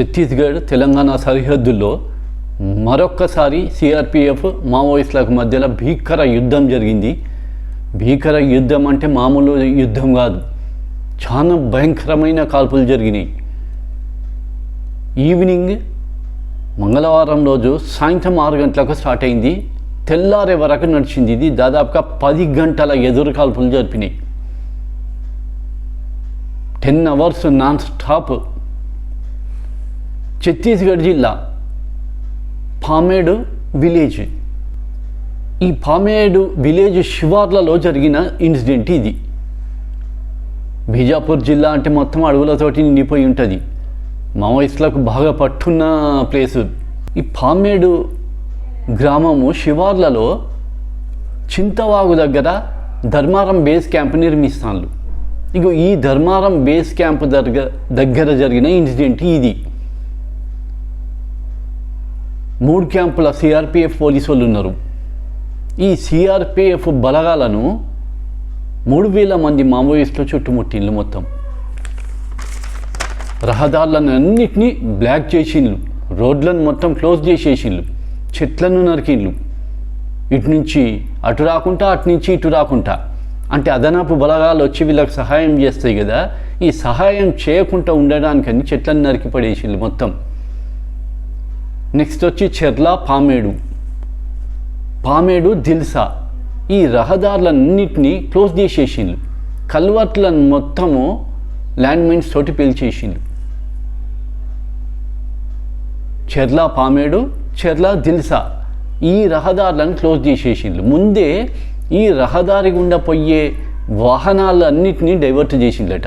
ఛత్తీస్గఢ్ తెలంగాణ సరిహద్దుల్లో మరొక్కసారి సిఆర్పిఎఫ్ మావోయిస్టులకు మధ్యలో భీకర యుద్ధం జరిగింది. భీకర యుద్ధం అంటే మామూలు యుద్ధం కాదు. చాలా భయంకరమైన కాల్పులు జరిగినాయి. ఈవినింగ్ మంగళవారం రోజు సాయంత్రం ఆరు గంటలకు స్టార్ట్ అయింది. తెల్లారే వరకు నడిచింది ఇది. దాదాపుగా పది గంటల ఎదురు కాల్పులు జరిపినాయి. Ten hours non stop Chhattisgarh జిల్లా పామేడు విలేజ్. ఈ పామేడు విలేజ్ శివార్లలో జరిగిన ఇన్సిడెంట్ ఇది. బీజాపూర్ జిల్లా అంటే మొత్తం అడవులతోటి నిండిపోయి ఉంటుంది. మావోయిస్టులకు బాగా పట్టున్న ప్లేసు. ఈ పామేడు గ్రామము శివార్లలో చింతవాగు దగ్గర ధర్మారం బేస్ క్యాంప్ నిర్మిస్తాను ఇగో ఈ ధర్మారం బేస్ క్యాంప్ దగ్గర దగ్గర జరిగిన ఇన్సిడెంట్ ఇది. మూడు క్యాంపుల సిఆర్పిఎఫ్ పోలీసు వాళ్ళు ఉన్నారు. ఈ సిఆర్పిఎఫ్ బలగాలను మూడు వేల మంది మావోయిస్టులు చుట్టుముట్టిండ్లు మొత్తం. రహదారులను అన్నిటినీ బ్లాక్ చేసిండ్లు రోడ్లను మొత్తం క్లోజ్ చేసేసిండ్లు చెట్లను నరికిండ్లు ఇటు నుంచి అటు రాకుండా అటు నుంచి ఇటు రాకుండా. అంటే అదనపు బలగాలు వచ్చి వీళ్ళకి సహాయం చేస్తాయి కదా. ఈ సహాయం చేయకుండా ఉండడానికని చెట్లను నరికి పడేసిండ్లు మొత్తం. నెక్స్ట్ వచ్చి చెర్లా పామేడు. పామేడు దిల్సా. ఈ రహదారులన్నింటినీ క్లోజ్ చేసేసిండ్రు కల్వర్ట్లను మొత్తము ల్యాండ్ మైన్స్ తోటి పేల్చేసిండ్రు చెర్లా పామేడు చెర్లా దిల్సా. ఈ రహదారులను క్లోజ్ చేసేసిండ్రు ముందే ఈ రహదారి గుండా పోయే వాహనాలన్నింటినీ డైవర్ట్ చేసిండట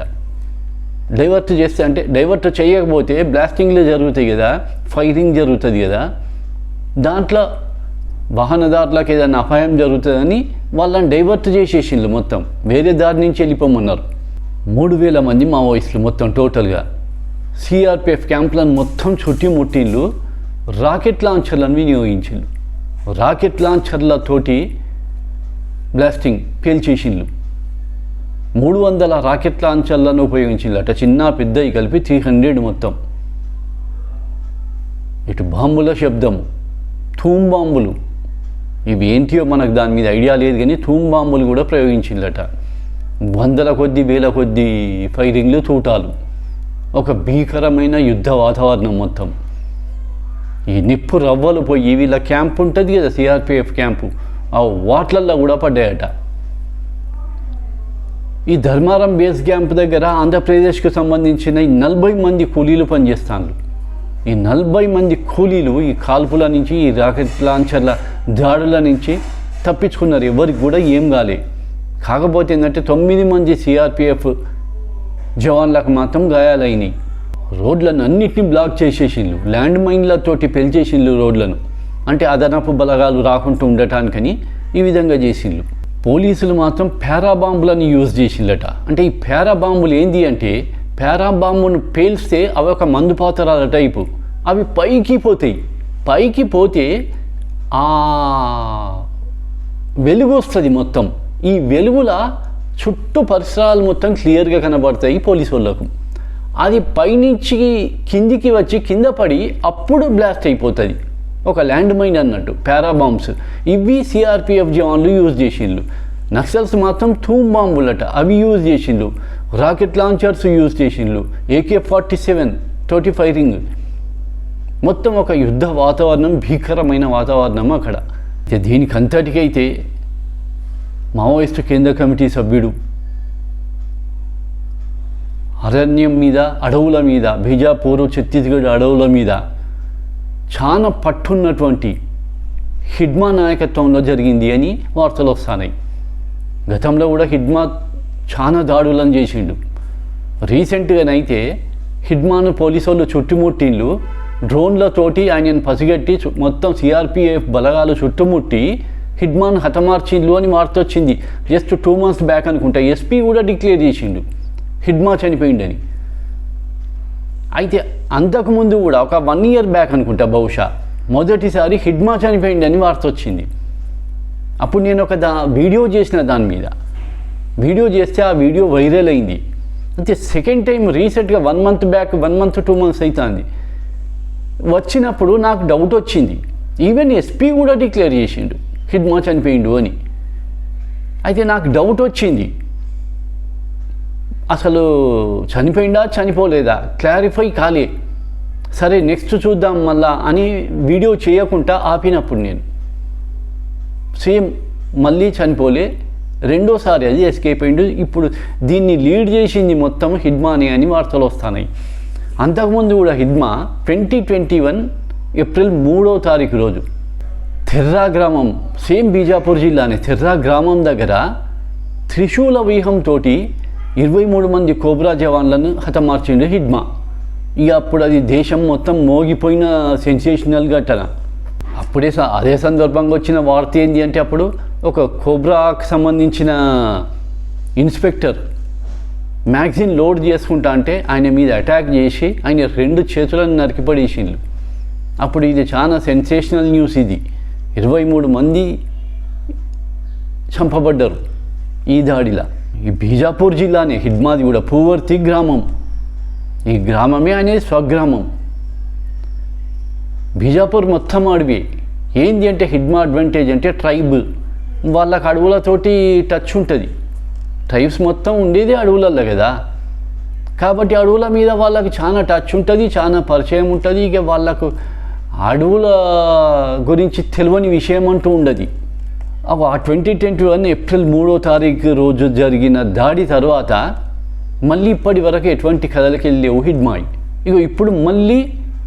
డైవర్ట్ చేస్తే అంటే డైవర్ట్ చేయకపోతే బ్లాస్టింగ్లు జరుగుతాయి కదా ఫైరింగ్ జరుగుతుంది కదా. దాంట్లో వాహనదారులకు ఏదైనా అపాయం జరుగుతుందని వాళ్ళని డైవర్ట్ చేసేసిండ్రు మొత్తం. వేరే దారి నుంచి వెళ్ళిపోమన్నారు. మూడు వేల మంది మావోయిస్టులు మొత్తం టోటల్గా. సిఆర్పిఎఫ్ క్యాంప్లను మొత్తం చుట్టి ముట్టిళ్ళు రాకెట్ లాంచర్లను వినియోగించిండ్రు రాకెట్ లాంచర్లతోటి బ్లాస్టింగ్ పేల్చేసిండ్రు మూడు వందల రాకెట్ లాంచర్లను ఉపయోగించిందట. చిన్న పెద్దవి కలిపి త్రీ హండ్రెడ్ మొత్తం. ఇటు బాంబుల శబ్దం థూమ్ బాంబులు. ఇవి ఏంటియో మనకు దాని మీద ఐడియా లేదు కానీ థూమ్ బాంబులు కూడా ప్రయోగించిందట. వందల కొద్ది వేల కొద్ది ఫైరింగ్లు తూటాలు. ఒక భీకరమైన యుద్ధ వాతావరణం మొత్తం. ఈ నిప్పు రవ్వలు పోయి వీళ్ళ క్యాంప్ ఉంటుంది కదా సిఆర్పిఎఫ్ క్యాంపు. ఆ వాట్లల్లో కూడా పడ్డాయట. ఈ ధర్మారం బేస్ క్యాంప్ దగ్గర ఆంధ్రప్రదేశ్కు సంబంధించిన ఈ నలభై మంది కూలీలు పనిచేస్తాను ఈ నలభై మంది కూలీలు ఈ కాల్పుల నుంచి ఈ రాకెట్ లాంచర్ల దాడుల నుంచి తప్పించుకున్నారు. ఎవరికి కూడా ఏం కాలే. కాకపోతే ఏంటంటే తొమ్మిది మంది సిఆర్పిఎఫ్ జవాన్లకు మాత్రం గాయాలైనాయి. రోడ్లను అన్నిటిని బ్లాక్ చేసేసిండ్రు. ల్యాండ్ మైన్లతోటి పెంచేసిండ్రు రోడ్లను. అంటే అదనపు బలగాలు రాకుండా ఉండటానికని ఈ విధంగా చేసిండ్రు. పోలీసులు మాత్రం పారాబాంబులను యూజ్ చేసిందట. అంటే ఈ పారాబాంబులు ఏంది అంటే పారాబాంబును పేల్స్తే అవి ఒక మందు పాతరాల టైపు అవి పైకి పోతాయి. పైకి పోతే ఆ వెలుగు వస్తుంది మొత్తం. ఈ వెలుగుల చుట్టూ పరిసరాలు మొత్తం క్లియర్గా కనబడతాయి పోలీసు వాళ్ళకు. అది పైనుంచి కిందికి వచ్చి కింద పడి అప్పుడు బ్లాస్ట్ అయిపోతుంది. ఒక ల్యాండ్ మైన్ అన్నట్టు పారాబాంబ్స్. ఇవి సిఆర్పిఎఫ్ జవాన్లు యూజ్ చేసిండ్రు నక్సల్స్ మాత్రం థూమ్ బాంబులట అవి యూజ్ చేసిండ్రు రాకెట్ లాంచర్స్ యూజ్ చేసిండ్రు ఏకే ఫార్టీ సెవెన్ తోటి ఫైరింగ్. మొత్తం ఒక యుద్ధ వాతావరణం భీకరమైన వాతావరణం అక్కడ. ఇక దీనికి అంతటికైతే మావోయిస్టు కేంద్ర కమిటీ సభ్యుడు అరణ్యం మీద అడవుల మీద బీజాపూర్ ఛత్తీస్గఢ్ అడవుల మీద చాలా పట్టున్నటువంటి హిడ్మా నాయకత్వంలో జరిగింది అని వార్తలు వస్తున్నాయి గతంలో కూడా హిడ్మా చాలా దాడులను చేసిండు. రీసెంట్గానైతే హిడ్మాను పోలీసు వాళ్ళు చుట్టుముట్టిండ్లు. డ్రోన్లతోటి ఆయనను పసిగట్టి మొత్తం సిఆర్పిఎఫ్ బలగాలు చుట్టుముట్టి హిడ్మాన్ హతమార్చిండ్లు అని వార్త వచ్చింది జస్ట్ టూ మంత్స్ బ్యాక్ అనుకుంటా. ఎస్పీ కూడా డిక్లేర్ చేసిండు. హిడ్మా చనిపోయిండని. అయితే అంతకుముందు కూడా ఒక వన్ ఇయర్ బ్యాక్ అనుకుంటా బహుశా. మొదటిసారి హిడ్మా అని వార్త వచ్చింది. అప్పుడు నేను ఒక దా వీడియో చేసిన దాని మీద. వీడియో చేస్తే ఆ వీడియో వైరల్ అయింది. అంటే సెకండ్ టైం రీసెంట్గా one month back one month two months అవుతుంది వచ్చినప్పుడు నాకు డౌట్ వచ్చింది. ఈవెన్ ఎస్పీ కూడా డిక్లేర్ చేసిండు హిడ్మా చనిపోయిండు అని. అయితే నాకు డౌట్ వచ్చింది. అసలు చనిపోయిందా చనిపోలేదా? క్లారిఫై కాలే. సరే నెక్స్ట్ చూద్దాం మళ్ళా అని వీడియో చేయకుండా ఆపినప్పుడు నేను. సేమ్ మళ్ళీ చనిపోలే. రెండోసారి అది ఎస్కేప్ అయిండు. ఇప్పుడు దీన్ని లీడ్ చేసింది మొత్తం హిడ్మానే అని వార్తలు వస్తున్నాయి అంతకుముందు కూడా Hidma twenty twenty one April మూడో తారీఖు రోజు తెర్రా గ్రామం సేమ్ బీజాపూర్ జిల్లానే తెర్రా గ్రామం దగ్గర త్రిశూల వ్యూహంతో ఇరవై మూడు మంది కోబ్రా జవాన్లను హతమార్చిండు హిడ్మా ఇక అప్పుడు అది దేశం మొత్తం మోగిపోయిన సెన్సేషనల్ ఘటన అప్పుడే స- అదే సందర్భంగా వచ్చిన వార్త ఏంటి అంటే అప్పుడు ఒక కోబ్రాకు సంబంధించిన ఇన్స్పెక్టర్ మ్యాగజైన్ లోడ్ చేసుకుంటా అంటే ఆయన మీద అటాక్ చేసి ఆయన రెండు చేతులను నరికిపడేసిండు. అప్పుడు ఇది చాలా సెన్సేషనల్ న్యూస్ ఇది. ఇరవై మూడు మంది చంపబడ్డారు ఈ దాడిలా. ఈ బీజాపూర్ జిల్లానే హిడ్మాది కూడా పూవర్తి గ్రామం. ఈ గ్రామమే అనేది స్వగ్రామం. బీజాపూర్ మొత్తం అడవి ఏంది అంటే హిడ్మా అడ్వాంటేజ్ అంటే ట్రైబ్. వాళ్ళకి అడవులతోటి టచ్ ఉంటుంది. ట్రైబ్స్ మొత్తం ఉండేది అడవులల్లో కదా. కాబట్టి అడవుల మీద వాళ్ళకి చాలా టచ్ ఉంటుంది చాలా పరిచయం ఉంటుంది. ఇక వాళ్ళకు అడవుల గురించి తెలియని విషయం అంటూ ఉండదు. ఆ ట్వంటీ ట్వంటీ వన్ ఏప్రిల్ మూడో తారీఖు రోజు జరిగిన దాడి తర్వాత మళ్ళీ ఇప్పటి వరకు ఎటువంటి కథలకి వెళ్ళేవు హిడ్మాయ్ ఇగో ఇప్పుడు మళ్ళీ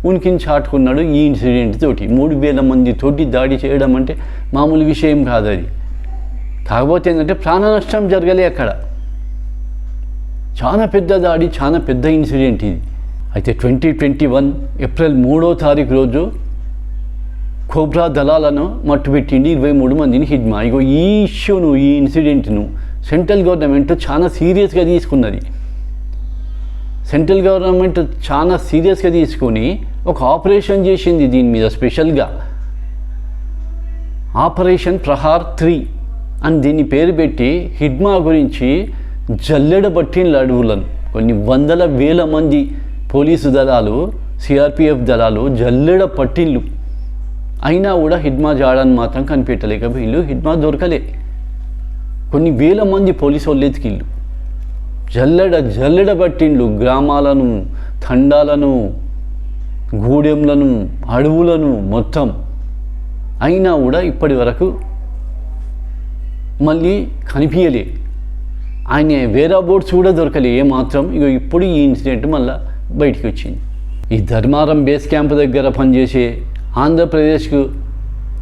ఉనికిని చాటుకున్నాడు ఈ ఇన్సిడెంట్ తోటి. మూడు వేల మంది తోటి దాడి చేయడం అంటే మామూలు విషయం కాదు అది. కాకపోతే ఏంటంటే ప్రాణ నష్టం జరగలే అక్కడ. చాలా పెద్ద దాడి చాలా పెద్ద ఇన్సిడెంట్ ఇది. అయితే ట్వంటీ ట్వంటీ వన్ ఏప్రిల్ మూడో తారీఖు రోజు కోబ్రా దళాలను మట్టుపెట్టింది ఇరవై మూడు మందిని హిడ్మా ఇగో ఈ ఇష్యూను ఈ ఇన్సిడెంట్ను సెంట్రల్ గవర్నమెంట్ చాలా సీరియస్గా తీసుకున్నది. సెంట్రల్ గవర్నమెంట్ చాలా సీరియస్గా తీసుకొని ఒక ఆపరేషన్ చేసింది దీని మీద స్పెషల్గా. ఆపరేషన్ ప్రహార్ త్రీ అని దీన్ని పేరు పెట్టి హిడ్మా గురించి జల్లెడబట్టిన అడవులను కొన్ని వందల వేల మంది పోలీసు దళాలు సిఆర్పిఎఫ్ దళాలు జల్లెడ పట్టిళ్ళు అయినా కూడా హిడ్మా జాడని మాత్రం కనిపెట్టలేక వీళ్ళు హిడ్మా దొరకలే. కొన్ని వేల మంది పోలీసు వాళ్ళు ఎతికిళ్ళు. జల్లెడ జల్లెడ పట్టిండ్లు. గ్రామాలను తండాలను గూడెంలను అడవులను మొత్తం. అయినా కూడా ఇప్పటి వరకు మళ్ళీ కనిపించలే ఆయన వేరే బోర్డ్స్ కూడా దొరకలే ఏమాత్రం ఇక ఇప్పుడు ఈ ఇన్సిడెంట్ మళ్ళీ బయటికి వచ్చింది. ఈ ధర్మారం బేస్ క్యాంప్ దగ్గర పనిచేసే ఆంధ్రప్రదేశ్కు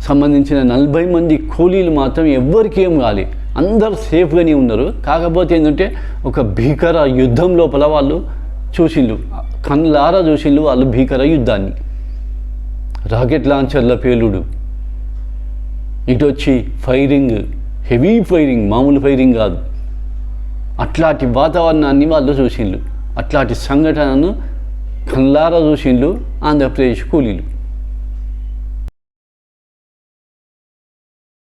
సంబంధించిన నలభై మంది కూలీలు మాత్రం ఎవ్వరికీ ఏం కాలే. అందరు సేఫ్గానే ఉన్నారు. కాకపోతే ఏంటంటే ఒక భీకర యుద్ధం లోపల వాళ్ళు చూసిండ్రు. కళ్ళారా చూసిండ్రు వాళ్ళు భీకర యుద్ధాన్ని. రాకెట్ లాంచర్ల పేలుడు. ఇటు వచ్చి ఫైరింగ్ హెవీ ఫైరింగ్ మామూలు ఫైరింగ్ కాదు. అట్లాంటి వాతావరణాన్ని వాళ్ళు చూసిండ్రు. అట్లాంటి సంఘటనను కళ్ళారా చూసిండ్రు ఆంధ్రప్రదేశ్ కూలీలు.